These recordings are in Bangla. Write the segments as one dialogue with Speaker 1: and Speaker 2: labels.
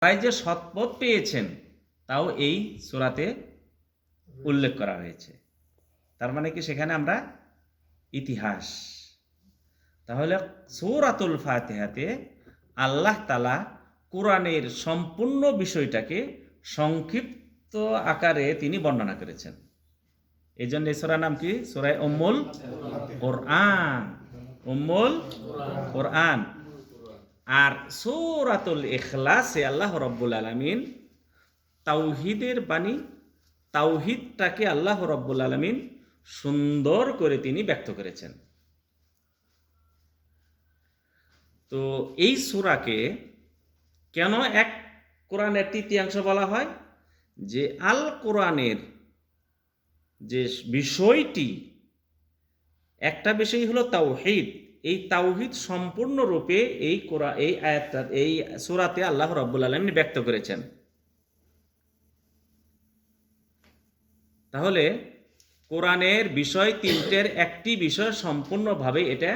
Speaker 1: তাই যে সৎপথ পেয়েছেন, তাও এই সূরাতে উল্লেখ করা হয়েছে। তার মানে কি সেখানে আমরা ইতিহাস। তাহলে সূরাতুল ফাতিহাতে আল্লাহ তালা কোরআনের সম্পূর্ণ বিষয়টাকে সংক্ষিপ্ত আকারে তিনি বর্ণনা করেছেন। এই জন্য সূরার নাম কি? সূরায় উম্মুল কোরআন। উম্মুল কোরআন। আর সূরাতুল ইখলাসে আল্লাহ রব্বুল আলামিন তাওহিদের বাণী, তাওহিদটাকে আল্লাহ রব্বুল আলামিন সুন্দর করে তিনি ব্যক্ত করেছেন। তো এই সূরাকে কেন এক কোরআনের তৃতীয়াংশ বলা হয়? যে আল কোরআনের যে বিষয়টি, একটা বিষয় হলো তাওহিদ এই তাওহিদ সম্পূর্ণরূপে এই কোরআ এই আয়াতটা, এই সূরাতে আল্লাহ রাব্বুল আলামিন ব্যক্ত করেছেন। তাহলে কোরআনের বিষয় তিনটের একটি বিষয় সম্পূর্ণভাবে এটা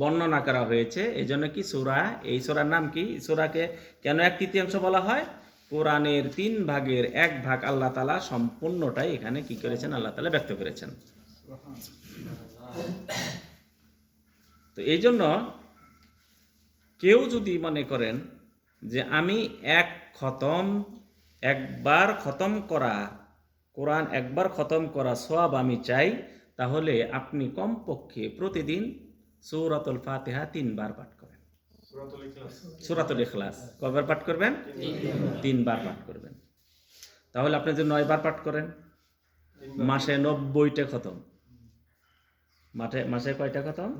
Speaker 1: বর্ণনা করা হয়েছে। এই জন্য কি সূরা, এই সূরার নাম কি? সূরাকে কেন এক তৃতীয়াংশ বলা হয়? কোরআনের তিন ভাগের এক ভাগ আল্লাহ তালা সম্পূর্ণটাই এখানে কি করেছেন? আল্লাহ তালা ব্যক্ত করেছেন। তো এই জন্য কেউ যদি মনে করেন যে আমি এক খতম একবার খতম করা কোরআন একবার খতম করা সব আমি চাই তাহলে আপনি কমপক্ষে প্রতিদিন সৌরাতুল ফাতেহা তিনবার পাঠ করেন। সুরাতুল ইখলাস। কয়বার পাঠ করবেন? তিনবার। পাঠ করবেন। তাহলে আপনি যদি নয়বার পাঠ করেন মাসে নব্বইটা খতম। মাঠে, মাসে কয়টা খতম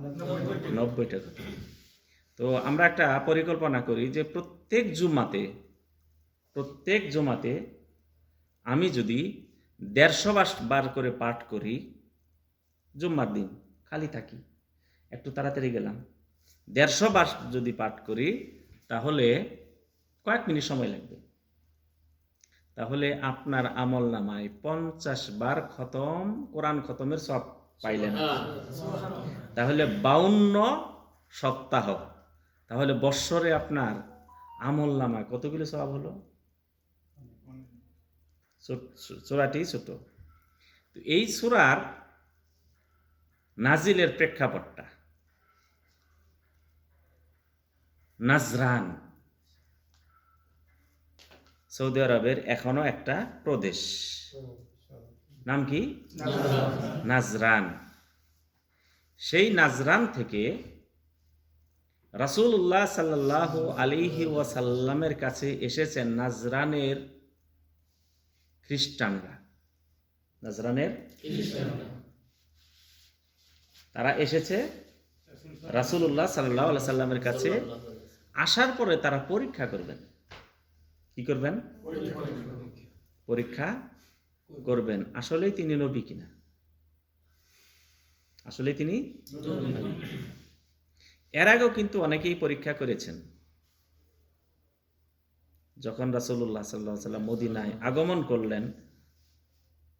Speaker 1: নব্বইটা খতম তো আমরা একটা পরিকল্পনা করি যে প্রত্যেক জুমাতে প্রত্যেক জুমাতে আমি যদি দেড়শো বার করে পাঠ করি, জুম্মার দিন খালি থাকি, একটু তাড়াতাড়ি গেলাম। দেড়শো বার যদি পাঠ করি, তাহলে কয়েক মিনিট সময় লাগবে। তাহলে আপনার আমল নামায় পঞ্চাশ বার খতম, কোরআন খতমের সব পাইলেন তাহলে বাউন্ন সপ্তাহ। তাহলে বৎসরে আপনার আমল নামায় কতগুলো সব হলো? চোরাটি ছোট। তো এই সুরার নাজিলের প্রেক্ষাপটটা। নাজরান। সৌদি আরবের এখনও একটা প্রদেশ। নাম কি? নাজরান। সেই নাজরান থেকে রাসূলুল্লাহ সাল্লাহ আলিহি ওয়াসাল্লামের কাছে এসেছেন নাজরানের খ্রিস্টানরা। নাজরানের তারা এসেছে রাসূলুল্লাহ সাল্লাহ আল্লাহ সাল্লামের কাছে। আসার পরে তারা পরীক্ষা করবেন। কি করবেন? পরীক্ষা করবেন, আসলেই তিনি নবী কিনা? আসলে তিনি এর আগেও কিন্তু অনেকেই পরীক্ষা করেছেন। যখন রাসূলুল্লাহ সাল্লাহ সাল্লাম মদিনায় আগমন করলেন,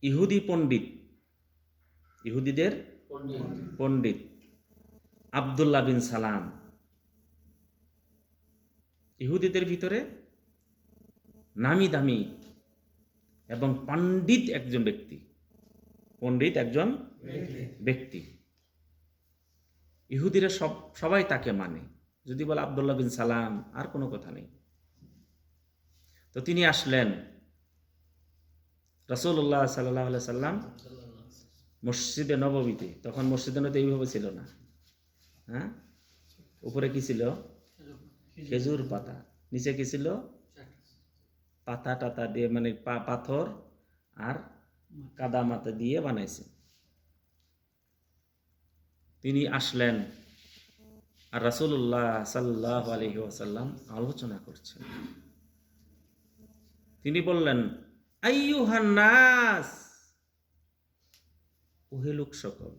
Speaker 1: ইহুদি পণ্ডিত, ইহুদিদের পণ্ডিত আবদুল্লাহ বিন সালাম, ইহুদিদের ভিতরে নামি দামি এবং পণ্ডিত একজন ব্যক্তি। পণ্ডিত একজন ব্যক্তি। ইহুদিরা সব, সবাই তাকে মানে। যদি বলে আবদুল্লাহ বিন সালাম, আর কোনো কথা নেই। তো তিনি আসলেন রসুল্লাহ সাল্লাহ সাল্লাম মসজিদে নবমীতে তখন মসজিদে নবীতে এইভাবে ছিল না। হ্যাঁ? উপরে কি ছিল? খেজুর পাতা। নিচে কি ছিল? পাতা টাতা দিয়ে মানে পাথর আর কাদা মাথা দিয়ে বানাইছে। তিনি আসলেন আর রাসুল্লাহ সাল্লাহ আলহি ওয়াসাল্লাম আলোচনা করছেন। তিনি বললেন আইয়ুহান্নাস ওহে লোক সকল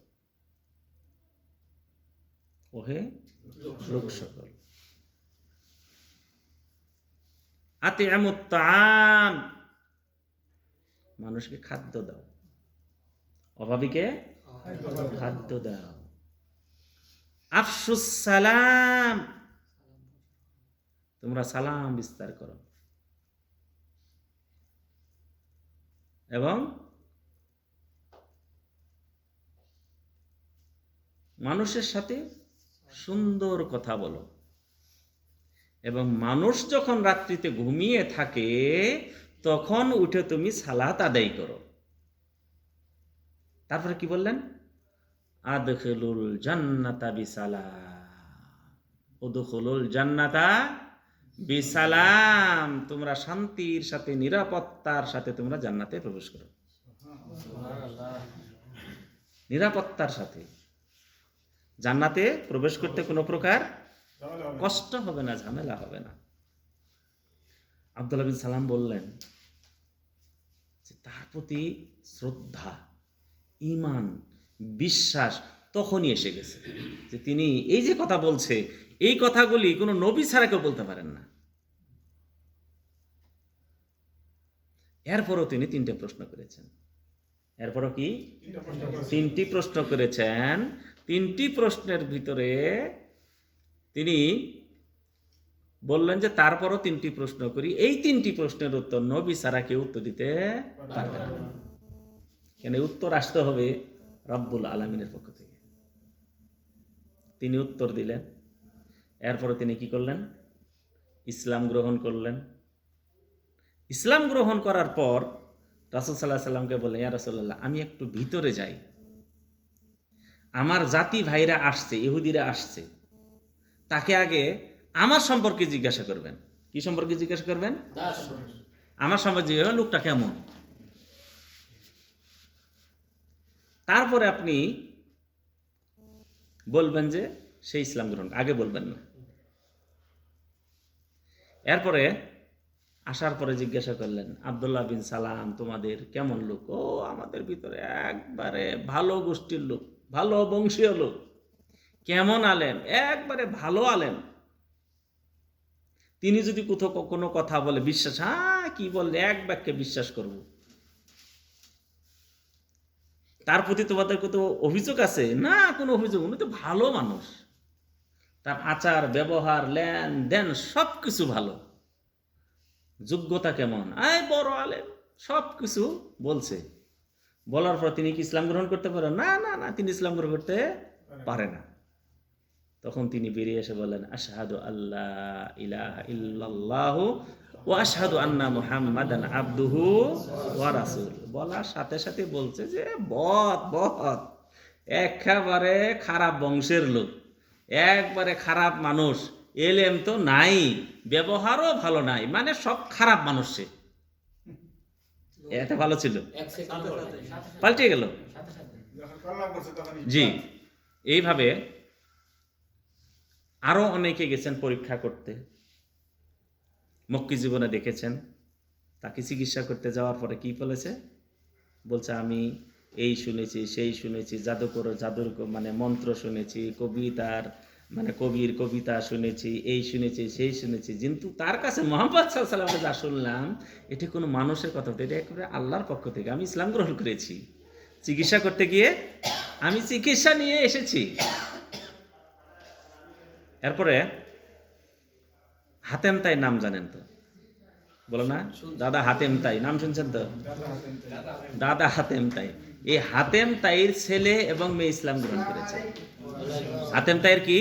Speaker 1: ওহে লোক সকল আতি এমন মানুষকে খাদ্য দাও। অভাবীকে খাদ্য দাও। আফসুস সালাম। তোমরা সালাম বিস্তার করো। এবং মানুষের সাথে সুন্দর কথা বলো। এবং মানুষ যখন রাত্রিতে ঘুমিয়ে থাকে, তখন উঠে তুমি সালাত আদায় করো। তারপরে কি বললেন? আদখলুল জান্নাতা বিসালাম। উদখুলুল জান্নাতা বিসালাম। তোমরা শান্তির সাথে, নিরাপত্তার সাথে তোমরা জান্নাতে প্রবেশ করো। নিরাপত্তার সাথে। জান্নাতে প্রবেশ করতে কোনো প্রকার কষ্ট হবে না ঝামেলা হবে না। আব্দুল্লাহ বিন সালাম বললেন যে তার প্রতি শ্রদ্ধা ইমান বিশ্বাস তখনই এসে গেছে যে তিনি এই যে কথা বলছে এই কথাগুলি কোনো নবী ছাড়া কেউ বলতে পারেন না। এরপরও তিনি তিনটে প্রশ্ন করেছেন। এরপরও কি? তিনটি প্রশ্ন করেছেন। তিনটি প্রশ্নের ভিতরে তিনি বললেন যে তারপরও তিনটি প্রশ্ন করি। এই তিনটি প্রশ্নের উত্তর নবী ছাড়া কেউ উত্তর দিতে পারবে কেন? উত্তর আসতে হবে রব্বুল আলমিনের পক্ষ থেকে। তিনি উত্তর দিলেন। এরপরে তিনি কি করলেন? ইসলাম গ্রহণ করলেন। ইসলাম গ্রহণ করার পর রাসুল সাল্লাহ সাল্লামকে বললেন, ইয়া রাসুল্লাহ আমি একটু ভিতরে যাই। আমার জাতি ভাইরা আসছে, ইহুদিরা আসছে। তাকে আগে আমার সম্পর্কে জিজ্ঞাসা করবেন। কি সম্পর্কে জিজ্ঞাসা করবেন? আমার সম্পর্কে জিজ্ঞাসা লোকটা কেমন? তারপরে আপনি বলবেন যে সে ইসলাম গ্রহণ আগে বলবেন না। এরপরে আসার পরে জিজ্ঞাসা করলেন আবদুল্লাহ বিন সালাম তোমাদের কেমন লোক? ও আমাদের ভিতরে একবারে ভালো গোষ্ঠীর লোক ভালো বংশীয় লোক। কেমন আলেম? একবারে ভালো আলেম। তিনি যদি কোথাও কোনো কথা বলে, বিশ্বাস হ্যাঁ কি বললে? এক বাক্যে বিশ্বাস করব। তার প্রতি তোমাদের কত অভিযোগ আছে? না, কোনো অভিযোগ। উনি তো ভালো মানুষ। তার আচার, ব্যবহার লেন দেন সব কিছু ভালো। যোগ্যতা কেমন? আয়, বড় আলেম। সব কিছু বলছে। বলার পর তিনি কি ইসলাম গ্রহণ করতে পারেন? না না না, তিনি ইসলাম গ্রহণ করতে পারে না। তখন তিনি বেরিয়ে এসে বলেন আশহাদু আল্লাহ ইলাহা ইল্লাল্লাহ ও আশহাদু আন্না মুহাম্মাদান আব্দুহু ওয়া রাসূল বলার সাথে সাথে বলছে যে বদ বদ একেবারে খারাপ বংশের লোক একবারে খারাপ মানুষ এলেম তো নাই ব্যবহারও ভালো নাই মানে সব খারাপ মানুষ সে। এটা ভালো ছিল। পাল্টে গেল। জি। এইভাবে আরও অনেকে গেছেন পরীক্ষা করতে। মক্কি জীবনে দেখেছেন। তাকে চিকিৎসা করতে যাওয়ার পরে কি বলেছে? বলছে, আমি এই শুনেছি, সেই শুনেছি, জাদুকর জাদুর মানে মন্ত্র শুনেছি, কবিতার মানে কবির কবিতা শুনেছি, এই শুনেছি, সেই শুনেছি। কিন্তু তার কাছে মোহাম্মদ সাল্লামকে যা শুনলাম, এটি কোনো মানুষের কথা এটা একেবারে আল্লাহর পক্ষ থেকে। আমি ইসলাম গ্রহণ করেছি। চিকিৎসা করতে গিয়ে আমি চিকিৎসা নিয়ে এসেছি। এরপরে হাতেম তাই নাম জানেন তো? বলো না? দাদা হাতেম তাই। নাম শুনছেন তো? দাদা হাতেম তাই। এই হাতেম তাইর ছেলে এবং মেয়ে ইসলাম গ্রহণ করেছে। হাতেম তাইর কি?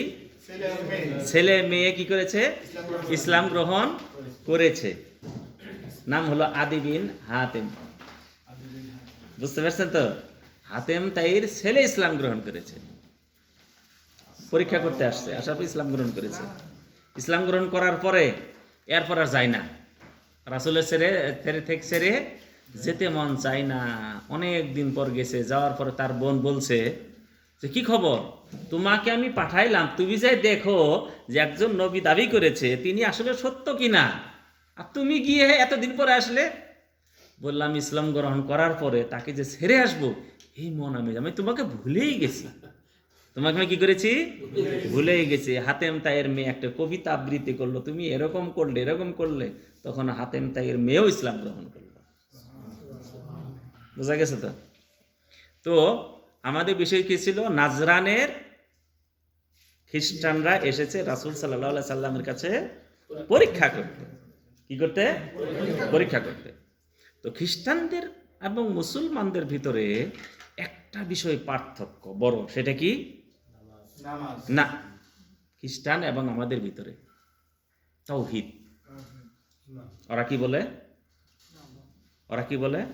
Speaker 1: ছেলে মেয়ে কি করেছে? ইসলাম গ্রহণ করেছে। নাম হলো আদিবিন হাতেম। বুঝতে পারছেন তো? হাতেম তাইর ছেলে ইসলাম গ্রহণ করেছে। পরীক্ষা করতে আসছে, আসার পর ইসলাম গ্রহণ করেছে। ইসলাম গ্রহণ করার পরে এরপর আর যায় না। রাসুলের ছেড়ে থেকে ছেড়ে যেতে মন চায় না। অনেক দিন পর গেছে, যাওয়ার পরে তার বোন বলছে যে, কি খবর? তোমাকে আমি পাঠাইলাম, তুমি যাই দেখো যে একজন নবী দাবি করেছে, তিনি আসলে সত্য কি না আর তুমি গিয়ে এতদিন পরে আসলে? বললাম, ইসলাম গ্রহণ করার পরে তাকে যে ছেড়ে আসব, এই মন আমি আমি তোমাকে ভুলেই গেছি। তোমাকে আমি কি করেছি? ভুলেই গেছি। হাতেম তাইয়ের মেয়ে একটা কবিতা আবৃত্তি করল। তুমি এরকম করলে এরকম করলে, তখন হাতেম তাইয়ের মেয়েও ইসলাম গ্রহণ করল। বোঝা গেছে তো? তো আমাদের বিষয় কি ছিল? নাজরানের খ্রিস্টানরা এসেছে রাসুল সাল্লাহ সাল্লামের কাছে পরীক্ষা করতে। কি করতে? পরীক্ষা করতে। তো খ্রিস্টানদের এবং মুসলমানদের ভিতরে একটা বিষয় পার্থক্য বড়। সেটা কি? না, খ্রিস্টান এবং আমাদের ভিতরে। তৌহিদ। ওরা কি বলে? ওরা কি বলে?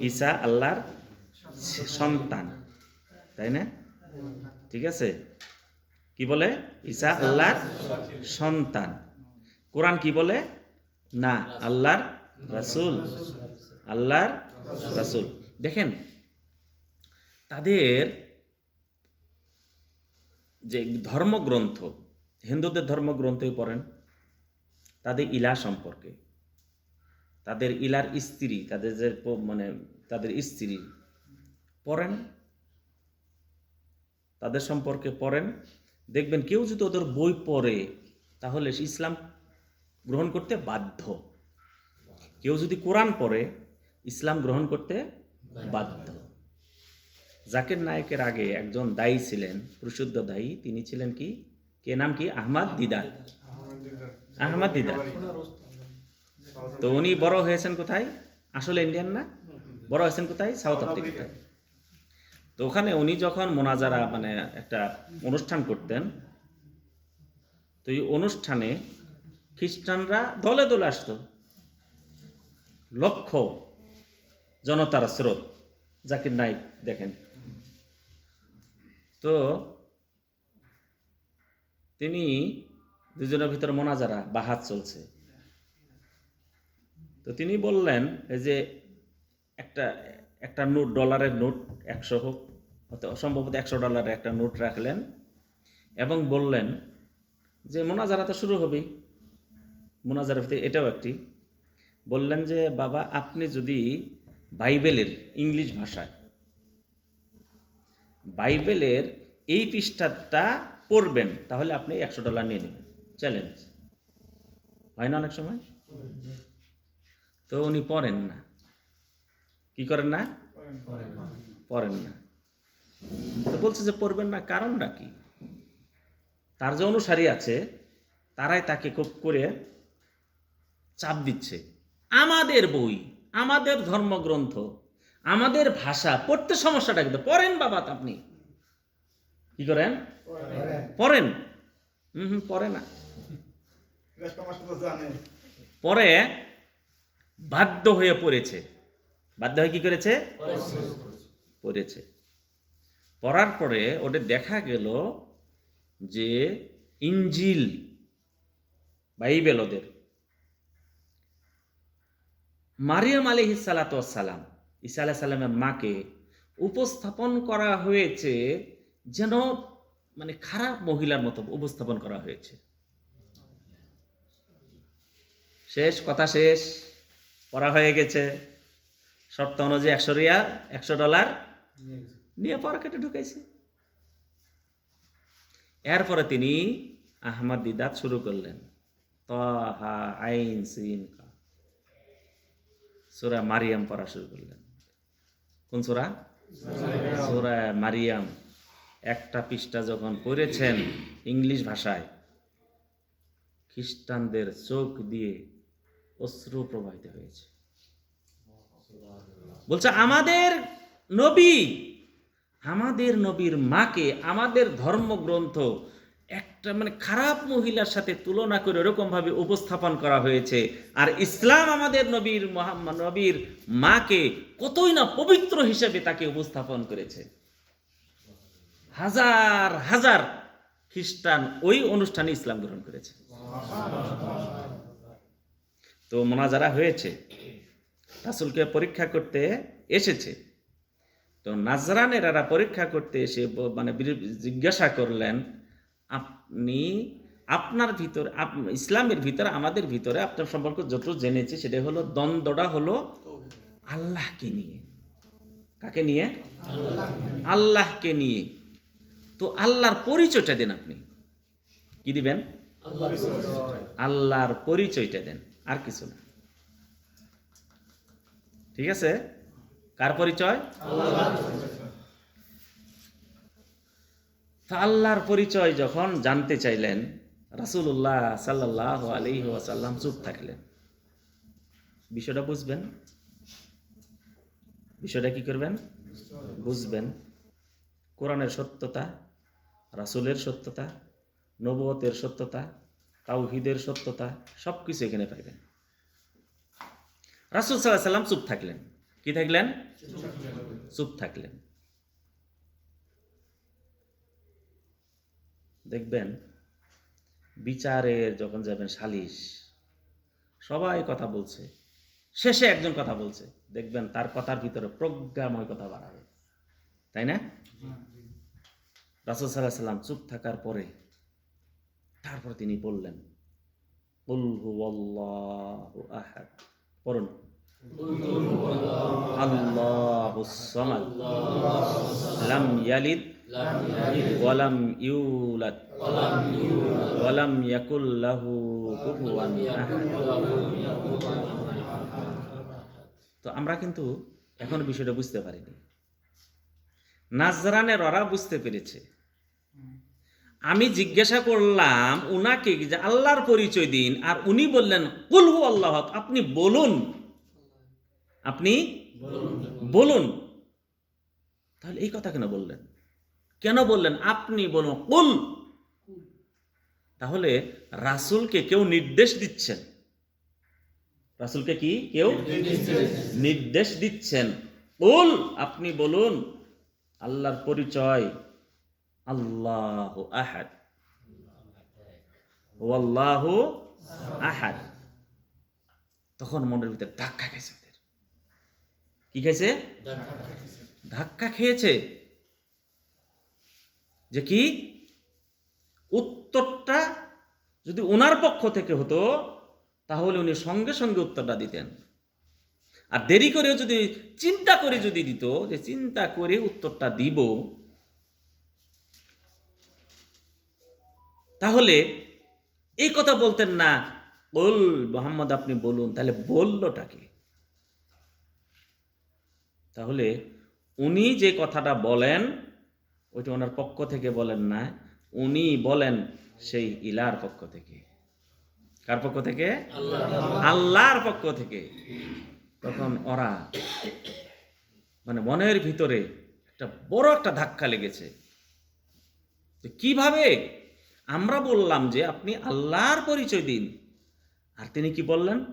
Speaker 1: ঈসা আল্লাহর সন্তান। তাই না? ঠিক আছে? কি বলে? ঈসা আল্লাহর সন্তান। কোরআন কি বলে? না, আল্লাহর রাসূল। আল্লাহর রাসূল। দেখেন, তাদের যে ধর্মগ্রন্থ, হিন্দুদের ধর্মগ্রন্থই পড়েন, তাদের ইলা সম্পর্কে। তাদের ইলার স্ত্রী, তাদের যে মানে তাদের স্ত্রী পড়েন, তাদের সম্পর্কে পড়েন। দেখবেন কেউ যদি ওদের বই পড়ে, তাহলে ইসলাম গ্রহণ করতে বাধ্য। কেউ যদি কোরআন পড়ে, ইসলাম গ্রহণ করতে বাধ্য। জাকির নায়কের আগে একজন দায়ী ছিলেন, প্রসিদ্ধ দায়ী। তিনি ছিলেন কি? কে নাম কি? আহমদ দিদার। আহমদ দিদার। তো উনি বড় হয়েছেন কোথায়? আসলে ইন্ডিয়ান না? বড় হয়েছেন কোথায়? সাউথ আফ্রিকাতে। তো ওখানে উনি যখন মোনাজারা মানে একটা অনুষ্ঠান করতেন, তো এই অনুষ্ঠানে খ্রিস্টানরা দলে দলে আসতো। লক্ষ জনতার স্রোত। জাকির নাইক দেখেন। তো তিনি দুজনের ভিতরে মোনাজারা বাহাত চলছে। তো তিনি বললেন, এই যে একটা একটা নোট, ডলারের নোট একশো হোক সম্ভবত একশো ডলারের একটা নোট রাখলেন এবং বললেন যে মোনাজারা তো শুরু হবেই। মোনাজারা এটাও একটি। বললেন যে, বাবা, আপনি যদি বাইবেলের ইংলিশ ভাষায় বাইবেলের এই পৃষ্ঠাটা পড়বেন, তাহলে আপনি একশো ডলার নিয়ে নেবেন। চ্যালেঞ্জ হয় না অনেক সময়? তো উনি পড়েন না। কি করেন না? পড়েন না। তো বলছে যে পড়বেন না, কারণটা কি? তার যে অনুসারী আছে, তারাই তাকে খুব করে চাপ দিচ্ছে। আমাদের বই, আমাদের ধর্মগ্রন্থ আমাদের ভাষা, পড়তে সমস্যাটা কিন্তু। পড়েন বাবা আপনি। কি করেন? পড়েন। হুম হুম, পড়ে না। পরে বাধ্য হয়ে পড়েছে। বাধ্য হয়ে কি করেছে? পড়েছে। পড়ার পরে ওটা দেখা গেল যে ইঞ্জিল, বাইবেল ওদের। মারিয়াম আলী সালাম। ঈসা আলাহ সাল্লামের মাকে উপস্থাপন করা হয়েছে যেন মানে খারাপ মহিলার মতো উপস্থাপন করা হয়েছে। শেষ কথা শেষ। পড়া হয়ে গেছে। শর্ত অনুযায়ী একশো রিয়া একশো ডলার নিয়ে পকেটে ঢুকেছে এরপরে তিনি আহমদ দিদাত শুরু করলেন। তহা আইন সিন। সূরা মারিয়াম পড়া শুরু করলেন। কোন সূরা? সূরা মারিয়াম। একটা পৃষ্ঠা যখন পড়েছেন ইংলিশ ভাষায়, খ্রিস্টানদের চোখ দিয়ে অশ্রু প্রবাহিত হয়েছে। বলছে, আমাদের নবী, আমাদের নবীর মাকে, আমাদের ধর্মগ্রন্থ একটা মানে খারাপ মহিলার সাথে তুলনা করে ওরকম ভাবে উপস্থাপন করা হয়েছে। আর ইসলাম আমাদের নবীর নবীর মাকে কতই না পবিত্র হিসেবে তাকে উপস্থাপন করেছে। হাজার হাজার খ্রিস্টান ওই অনুষ্ঠানে ইসলাম গ্রহণ করেছে। তো মোনাজারা হয়েছে। রাসুলকে পরীক্ষা করতে এসেছে। তো নাজরানেরা পরীক্ষা করতে এসে মানে জিজ্ঞাসা করলেন আপনি আপনার ভিতরে ইসলামের ভিতরে, আমাদের ভিতরে আপনার সম্পর্কে যত জেনেছি সেটা হলো, দ্বন্দ্বটা হলো আল্লাহকে নিয়ে। কাকে নিয়ে? আল্লাহকে নিয়ে। তো আল্লাহর পরিচয়টা দেন আপনি। কি দিবেন? আল্লাহর পরিচয়টা দেন, আর কিছু না। ঠিক আছে? কার পরিচয়? তা আল্লাহর পরিচয় যখন জানতে চাইলেন, রাসূলুল্লাহ সাল্লাহ আলী ওয়াসাল্লাম চুপ থাকলেন। বিষয়টা বুঝবেন? বিষয়টা কি করবেন? বুঝবেন। কোরআনের সত্যতা, রাসূলের সত্যতা নবতের সত্যতা, তাওহিদের সত্যতা সব কিছু এখানে পাইবেন। রাসূল সাল্লাহ সাল্লাম চুপ থাকলেন। কি থাকলেন? চুপ থাকলেন। দেখবেন বিচারের যখন যাবেন সালিশ সবাই কথা বলছে শেষে একজন কথা বলছে দেখবেন তার কথার ভিতরে প্রজ্ঞাময় কথা বাড়াবে তাই না রাসুল সাল্লাহ সাল্লাম চুপ থাকার পরে তারপর তিনি বললেন পড়ুন আল্লাহুস সামাদ লাম ইয়ালিদ ওয়ালাম ইউলাদ। ওয়ালাম ইয়াকুল লাহু কুফুয়ান তো আমরা কিন্তু এখন বিষয়টা বুঝতে পারিনি। নাজরানের ওরা বুঝতে পেরেছে। আমি জিজ্ঞাসা করলাম উনাকে যে আল্লাহর পরিচয় দিন, আর উনি বললেন কুলহু আল্লাহ আপনি বলুন। আপনি বলুন। তাহলে এই কথা কেন বললেন? কেন বললেন? আপনি বলুন কুল। তাহলে রাসূলকে কেউ নির্দেশ দিচ্ছেন। রাসূলকে কি? কেউ নির্দেশ দিচ্ছেন। কুল আপনি বলুন আল্লাহর পরিচয়। আল্লাহ আহাদ। ওয়াল্লাহ আহাদ। তখন মনের ভিতরে ধাক্কা খেয়েছে কি খেয়েছে ধাক্কা খেয়েছে। যে কি? উত্তরটা যদি ওনার পক্ষ থেকে হতো, তাহলে উনি সঙ্গে সঙ্গে উত্তরটা দিতেন। আর দেরি করে যদি, চিন্তা করে যদি দিত, যে চিন্তা করে উত্তরটা দিব, তাহলে এই কথা বলতেন না বল মোহাম্মদ, আপনি বলুন। তাহলে বললোটাকে তাহলে উনি যে কথাটা বলেন ওইটা ওনার পক্ষ থেকে বলেন না, উনি বলেন সেই ইলার পক্ষ থেকে। কার পক্ষ থেকে? আল্লাহর পক্ষ থেকে। তখন ওরা মানে মনের ভিতরে একটা বড় একটা ধাক্কা লেগেছে। কীভাবে? আমরা বললাম যে আপনি আল্লাহর পরিচয় দিন। আর তিনি কি বললেন?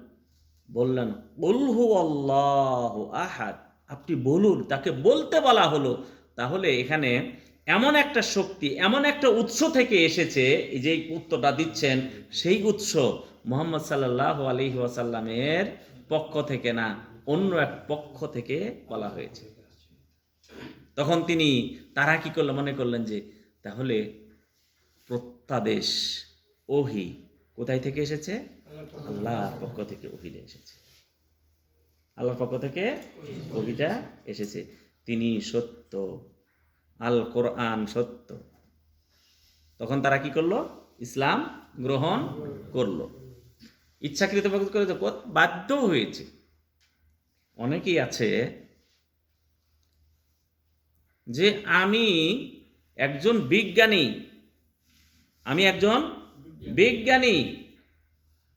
Speaker 1: বললেন বলহু আল্লাহ আহাদ। আপনি বলুন, তাকে বলতে বলা হলো। তাহলে এখানে এমন একটা শক্তি, এমন একটা উৎস থেকে এসেছে, এই যে উত্তরটা দিচ্ছেন, সেই উৎস মোহাম্মদ সাল্লাহ আলহি ওয়াসাল্লামের পক্ষ থেকে না, অন্য এক পক্ষ থেকে বলা হয়েছে। তখন তিনি তারা কি করল? মনে করলেন যে, তাহলে প্রত্যাদেশ ওহি কোথায় থেকে এসেছে? আল্লাহর পক্ষ থেকে ওহিটা এসেছে। আল্লাহর পক্ষ থেকে ওহিটা এসেছে। তিনি সত্য আল কোরআন সত্য। তখন তারা কি করল? ইসলাম গ্রহণ করল। ইচ্ছাকৃত করে বাধ্য হয়েছে। অনেকেই আছে যে আমি একজন বিজ্ঞানী, আমি একজন বিজ্ঞানী,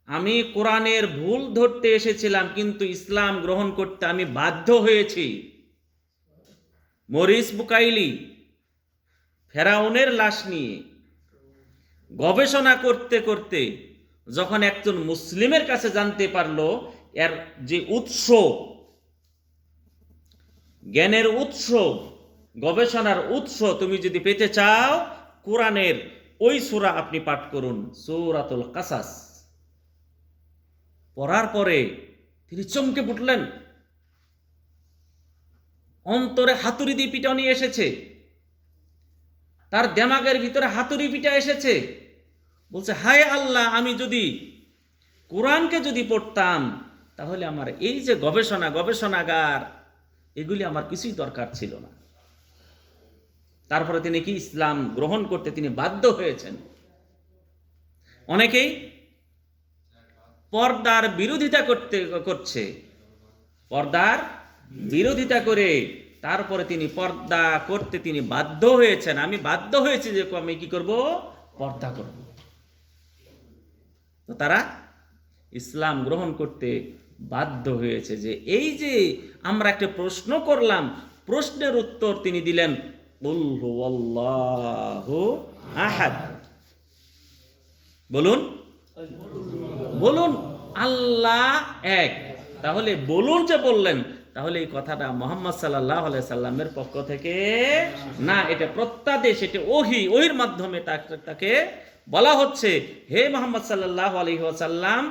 Speaker 1: আমি কোরআনের ভুল ধরতে এসেছিলাম, কিন্তু ইসলাম গ্রহণ করতে আমি বাধ্য হয়েছি। মরিস বুকাইলি, ফেরাউনের লাশ নিয়ে গবেষণা করতে করতে যখন একজন মুসলিমের কাছে জানতে পারল, এর যে উৎস, জ্ঞানের উৎস, গবেষণার উৎস তুমি যদি পেতে চাও, কোরআনের ওই সুরা আপনি পাঠ করুন, সৌরাতুল কাসাস। পড়ার পরে তিনি চমকে ফুটলেন অন্তরে হাতুড়ি দিয়ে পিটানি এসেছে। তার দেমাগের ভিতরে হাতুড়ি পিটা এসেছে। বলছে, হায় আল্লাহ, আমি যদি কোরআনকে যদি পড়তাম, তাহলে আমার এই যে গবেষণা, গবেষণাগার, এগুলি আমার কিছুই দরকার ছিল না। তারপরে তিনি কি ইসলাম গ্রহণ করতে তিনি বাধ্য হয়েছেন? অনেকেই পর্দার বিরোধিতা করতে, করছে। পর্দার বিরোধিতা করে তারপরে তিনি পর্দা করতে তিনি বাধ্য হয়েছেন। আমি বাধ্য হয়েছি যে আমি কি করব? পর্দা করব। তো তারা ইসলাম গ্রহণ করতে বাধ্য হয়েছে যে এই যে আমরা একটা প্রশ্ন করলাম, প্রশ্নের উত্তর তিনি দিলেন আহাদ। বলুন। বলুন, আল্লাহ এক। তাহলে বলুন যে বললেন তাহলে এই কথাটা মোহাম্মদ সাল্লাহ সাল্লামের পক্ষ থেকে না, এটা প্রত্যাদেশ, এটা ওহি, ওহির মাধ্যমে তাকে বলা হচ্ছে, হে মোহাম্মদ সাল্লাহ আলহি সাল্লাম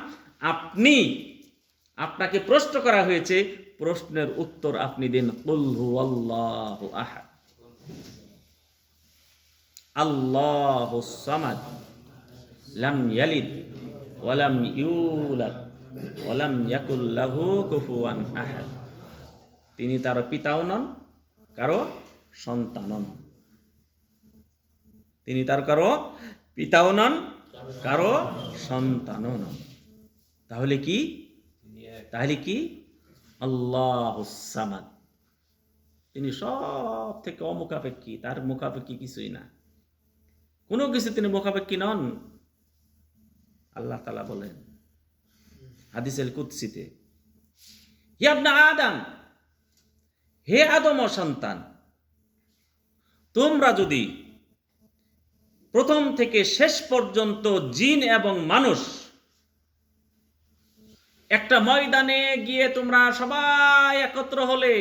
Speaker 1: আপনি, আপনাকে প্রশ্ন করা হয়েছে, প্রশ্নের উত্তর আপনি দিন আল্লাহ আহাদ। আল্লাহ সামাদ, লাম ইয়ালিদ ওয়ালাম ইউলাদ ওয়ালাম ইয়াকুল লাহু কুফুয়ান আহাদ। তিনি তার পিতাও নন, কারও সন্তানও নন। তিনি তার কারও পিতাও নন, কারও সন্তানও নন। তাহলে কি? তাহলে কি? আল্লাহ তিনি সব থেকে অমুখাপেক্ষী, তার মুখাপেক্ষী কিছুই না। কোনো কিছু তিনি মুখাপেক্ষী নন। আল্লাহ তালা বলেন হাদিসেল কুৎসিতে ইয়াবনা আদম হে আদম সন্তান, তোমরা যদি প্রথম থেকে শেষ পর্যন্ত জিন এবং মানুষ একটা ময়দানে গিয়ে তোমরা সবাই একত্র হলে,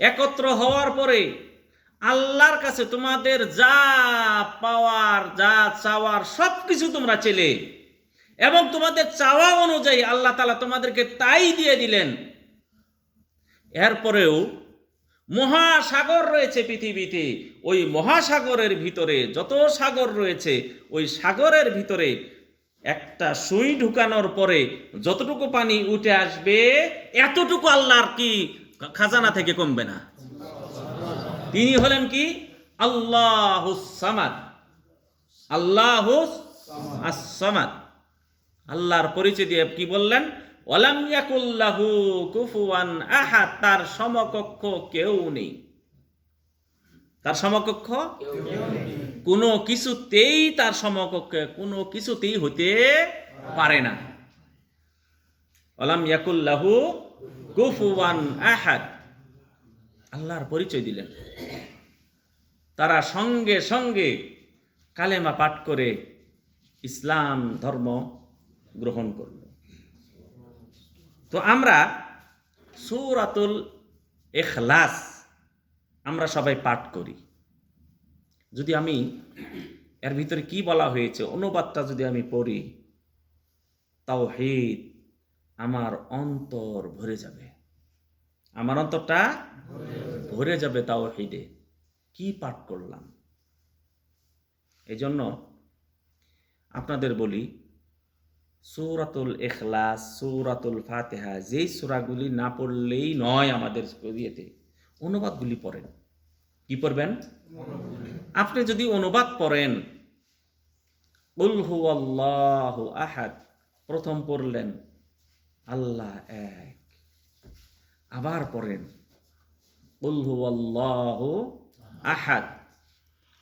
Speaker 1: একত্র হওয়ার পরে আল্লাহর কাছে তোমাদের যা পাওয়ার, যা চাওয়ার সব কিছু তোমরা চেলে এবং তোমাদের চাওয়া অনুযায়ী আল্লাহ তালা তোমাদেরকে তাই দিয়ে দিলেন। এরপরেও মহাসাগর রয়েছে পৃথিবীতে। ওই মহাসাগরের ভিতরে যত সাগর রয়েছে, ওই সাগরের ভিতরে একটা সুই ঢুকানোর পরে যতটুকু পানি উঠে আসবে, এতটুকু আল্লাহর কি খাজানা থেকে কমবে না। তিনি হলেন কি? আল্লাহ সামাদ। আল্লাহ সামাদ। আল্লাহর পরিচয় দিয়ে কি বললেন? ওয়ালাম ইয়াকুল্লাহু কুফুয়ান আহাদ তার সমকক্ষ কেউ নেই। তার সমকক্ষ কোনো কিছুতেই তার সমকক্ষ কোনো কিছুতেই হতে পারে না। ওয়ালাম ইয়াকুল্লাহু কুফুয়ান আহাদ। আল্লাহর পরিচয় দিলেন। তারা সঙ্গে সঙ্গে কালেমা পাঠ করে ইসলাম ধর্ম গ্রহণ করল। তো আমরা সৌরাতুল এখলাস আমরা সবাই পাঠ করি। যদি আমি এর ভিতরে কি বলা হয়েছে, অনুবাদটা যদি আমি পড়ি তাও হেদ আমার অন্তর ভরে যাবে। আমার অন্তরটা ভরে যাবে তাও হেদে কি পাঠ করলাম? এই জন্য আপনাদের বলি সৌরাতুল এখলাস সৌরাতুল ফাতেহা, যেই সুরাগুলি না পড়লেই নয় আমাদের ইয়েতে, অনুবাদগুলি পড়েন। কি পড়বেন? আপনি যদি অনুবাদ পড়েন আহাদ, প্রথম পড়লেন, আল্লাহ এক। আবার পড়েন উলহু আল্লাহ আহাদ,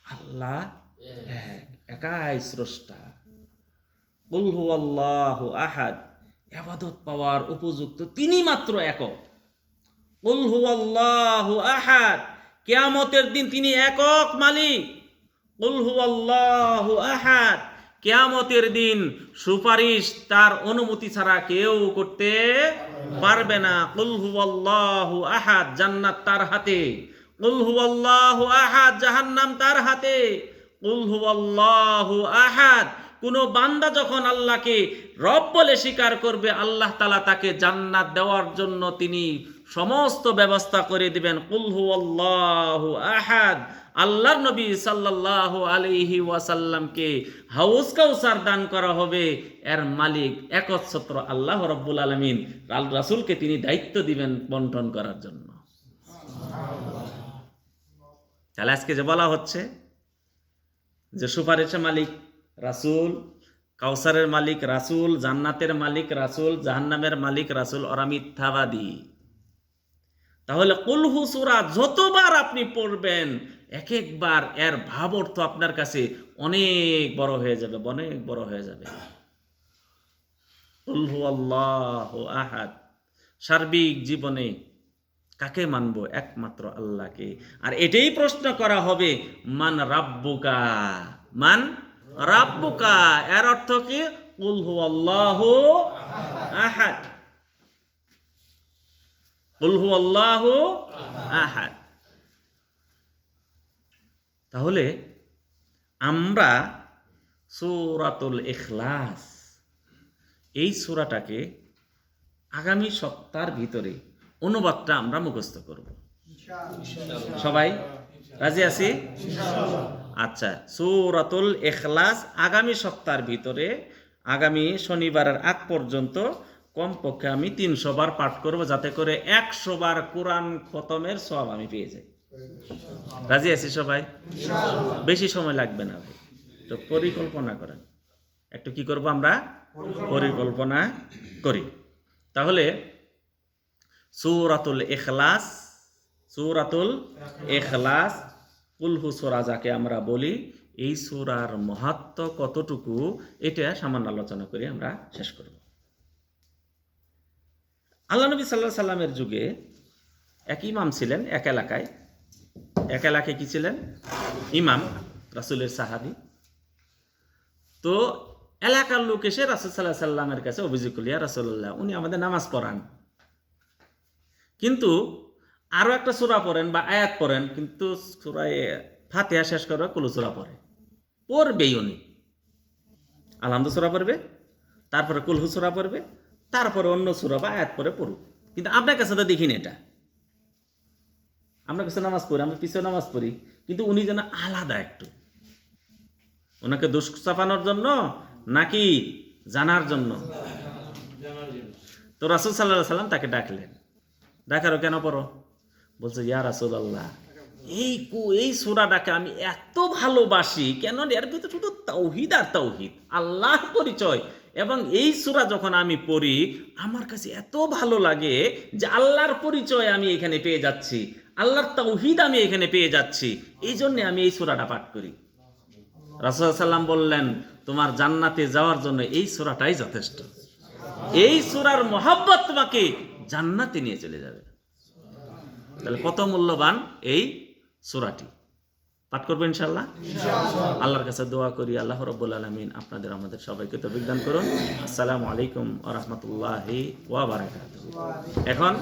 Speaker 1: আল্লাহ এক। একাই স্রষ্টা। আল্লাহ আহাদ। আবাদত পাওয়ার উপযুক্ত তিনি মাত্র একক। উলহু আল্লাহ আহাদ। কেয়ামতের দিন তিনি একক মালিক। উলহু আল্লাহ আহাদ। কেয়ামতের দিন সুপারিশ তার অনুমতি ছাড়া কেউ করতে পারবে না। উলহু আল্লাহ আহাদ, জান্নাত তার হাতে। আল্লাহ আহাদ, জাহান্নাম তার হাতে। উলহু আল্লাহ আহাদ কোনো বান্দা যখন আল্লাহকে রব বলে স্বীকার করবে, আল্লাহ তালা তাকে জান্নাত দেওয়ার জন্য তিনি সমস্ত ব্যবস্থা করে দিবেন। কুলহু আল্লাহ আহাদ। আল্লাহর নবী সাল্লাহ আলিহি ওয়াসাল্লামকে হাউস কাউসার দান করা হবে। এর মালিক একচ্ছত্র আল্লাহ রব্বুল আলমিন। আল রাসুলকে তিনি দায়িত্ব দিবেন বন্টন করার জন্য। তাহলে আজকে যে বলা হচ্ছে যে সুপারিশের মালিক রাসুল কাউসারের মালিক রাসুল, জান্নাতের মালিক রাসুল, জাহান্নামের মালিক রাসুল, ওরা মিথ্যাবাদী। তাহলে কুলহু সুরা যতবার আপনি পড়বেন এক একবার এর ভাব অর্থ আপনার কাছে অনেক বড় হয়ে যাবে, অনেক বড় হয়ে যাবে। কুল হুয়াল্লাহু আহাদ। সার্বিক জীবনে কাকে মানবো? একমাত্র আল্লাহকে। আর এটাই প্রশ্ন করা হবে, মান রাব্বুকা? মান রাব্বুকা এর অর্থ কি? কুল হুয়াল্লাহু আহাদ। কুল হুয়াল্লাহু আহাদ। তাহলে আমরা সূরাতুল ইখলাস এই সূরাটাকে আগামী সপ্তাহের ভিতরে অনুবাদটা আমরা মুখস্থ করব। সবাই রাজি আছি? আচ্ছা সূরাতুল ইখলাস আগামী সপ্তাহের ভিতরে আগামী শনিবারের আগ পর্যন্ত কমপক্ষে আমি তিনশো বার পাঠ করব যাতে করে একশো বার কোরআন খতমের সব আমি পেয়ে যাই। রাজি আছি সবাই? বেশি সময় লাগবে না ভাই। তো পরিকল্পনা করেন। একটু কি করব আমরা? পরিকল্পনা। করি। তাহলে সূরাতুল ইখলাস সূরাতুল ইখলাস কুলহু সূরা যাকে আমরা বলি, এই সোরার মহত্ব কতটুকু, এটা সামান্য আলোচনা করে আমরা শেষ করব। আল্লাহ নবী সাল্লাহ সাল্লামের যুগে এক ইমাম ছিলেন এক এলাকায়। এক এলাকায় কি ছিলেন? ইমাম, রাসুলের সাহাবী। তো এলাকার লোক এসে রাসুল সাল্লাহ সাল্লামের কাছে অভিযোগ করল রাসুল্লাহ উনি আমাদের নামাজ পড়ান। কিন্তু আরও একটা সূরা পড়েন বা আয়াত পড়েন, কিন্তু সূরায় ফাতিহা শেষ করবে কুলু সূরা পড়ে। পড়বেই উনি। আলহামদু সূরা পড়বে, তারপরে কুলহু সূরা পড়বে, তারপরে অন্য সূরা বা আয়াত পরে পড়ুক। কিন্তু আপনার কাছে তো দেখিনি এটা। আমরা কাছে নামাজ পড়ি, আমরা পিছিয়ে নামাজ পড়ি, কিন্তু উনি যেন আলাদা একটু। ওনাকে দোষ চাপানোর জন্য নাকি জানার জন্য? তো রাসুল সাল্লাহ সাল্লাম তাকে ডাকলেন। ডাকারও কেন পড়ো? বলছে, ইয়া রাসুল আল্লাহ এই কু, এই সুরাটাকে আমি এত ভালোবাসি। কেন এর ভিতরে শুধু তৌহিদ আর তৌহিদ আল্লাহ পরিচয়। এবং এই সুরা যখন আমি পড়ি, আমার কাছে এত ভালো লাগে যে আল্লাহর পরিচয় আমি এখানে পেয়ে যাচ্ছি, আল্লাহর তৌহিদ আমি এখানে পেয়ে যাচ্ছি। এই জন্যে আমি এই সুরাটা পাঠ করি। রাসুলাম বললেন, তোমার জান্নাতে যাওয়ার জন্য এই সুরাটাই যথেষ্ট। এই সুরার মহাব্বত তোমাকে জান্নাতে নিয়ে চলে যাবে। তাহলে কত মূল্যবান এই সুরাটি? পাঠ করব ইনশাল্লাহ আল্লাহর কাছে দোয়া করি আল্লাহ রব্বুল আলমিন আপনাদের আমাদের সবাইকে তো বিজ্ঞান করুন। আসসালামু আলাইকুম আ রহমতুল্লাহি ওয়া এখন